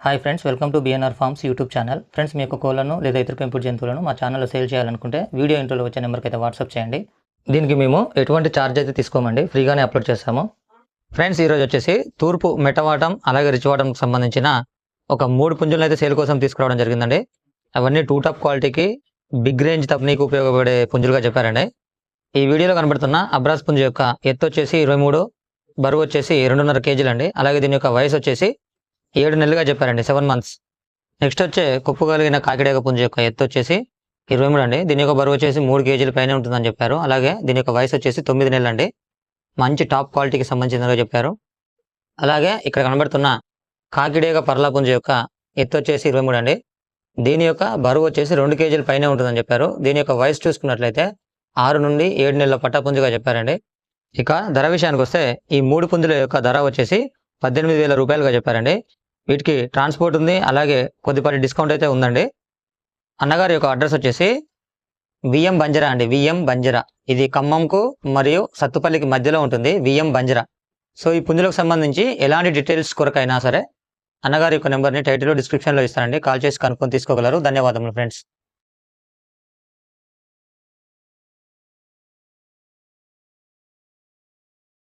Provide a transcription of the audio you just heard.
Hi friends welcome to BNR farms YouTube channel friends మీ యొక్క కోళ్ళను లేదా ఇతర పెంపుడు జంతువులను మా ఛానల్లో సేల్ చేయాలనుకుంటే వీడియో ఇంట్రోలో వచ్చే నెంబర్కి అయితే వాట్సాప్ చేయండి. దీనికి మేము ఎటువంటి ఛార్జ్ అయితే తీసుకోమండి ఫ్రీగానే అప్లోడ్ చేస్తాము. ఫ్రెండ్స్ ఈరోజు వచ్చేసి తూర్పు మెటవాటం అలాగే రిచ్వాటంకి సంబంధించిన ఒక మూడు పుంజులను అయితే సేల్ కోసం తీసుకురావడం జరిగిందండి. అవన్నీ టూ టాప్ క్వాలిటీకి బిగ్ రేంజ్ తప్పనీకి ఉపయోగపడే పుంజులుగా చెప్పారండి. ఈ వీడియోలో కనబడుతున్న అబ్రాస్ పుంజు యొక్క ఎత్తు వచ్చేసి ఇరవై మూడు బరువు వచ్చేసి రెండున్నర కేజీలు అండి అలాగే దీని యొక్క వయసు వచ్చేసి ఏడు నెలలుగా చెప్పారండి సెవెన్ మంత్స్ నెక్స్ట్ వచ్చే కుప్పు కలిగిన కాకిడేగ పుంజు యొక్క ఎత్తు వచ్చేసి ఇరవై మూడు అండి. దీని యొక్క బరువు వచ్చేసి మూడు కేజీల పైన ఉంటుందని చెప్పారు. అలాగే దీని యొక్క వయసు వచ్చేసి తొమ్మిది నెలలు అండి. మంచి టాప్ క్వాలిటీకి సంబంధించినగా చెప్పారు. అలాగే ఇక్కడ కనబడుతున్న కాకిడేగ పర్లా పుంజు యొక్క ఎత్తు వచ్చేసి ఇరవై మూడు అండి. దీని యొక్క బరువు వచ్చేసి రెండు కేజీల పైన ఉంటుందని చెప్పారు. దీని యొక్క వయసు చూసుకున్నట్లయితే ఆరు నుండి ఏడు నెలల పట్టాపుంజుగా చెప్పారండి. ఇక ధర విషయానికి వస్తే ఈ మూడు పుంజుల యొక్క ధర వచ్చేసి పద్దెనిమిది వేల రూపాయలుగా చెప్పారండి. వీటికి ట్రాన్స్పోర్ట్ ఉంది అలాగే కొద్దిపాటి డిస్కౌంట్ అయితే ఉందండి. అన్నగారి యొక్క అడ్రస్ వచ్చేసి విఎం బంజరా అండి. విఎం బంజరా ఇది ఖమ్మంకు మరియు సత్తుపల్లికి మధ్యలో ఉంటుంది విఎం బంజరా సో ఈ పుంజులకు సంబంధించి ఎలాంటి డీటెయిల్స్ కొరకైనా సరే అన్నగారి యొక్క నెంబర్ని టైటిల్లో డిస్క్రిప్షన్లో ఇస్తానండి. కాల్ చేసి కనుక్కొని తీసుకోగలరు. ధన్యవాదములు ఫ్రెండ్స్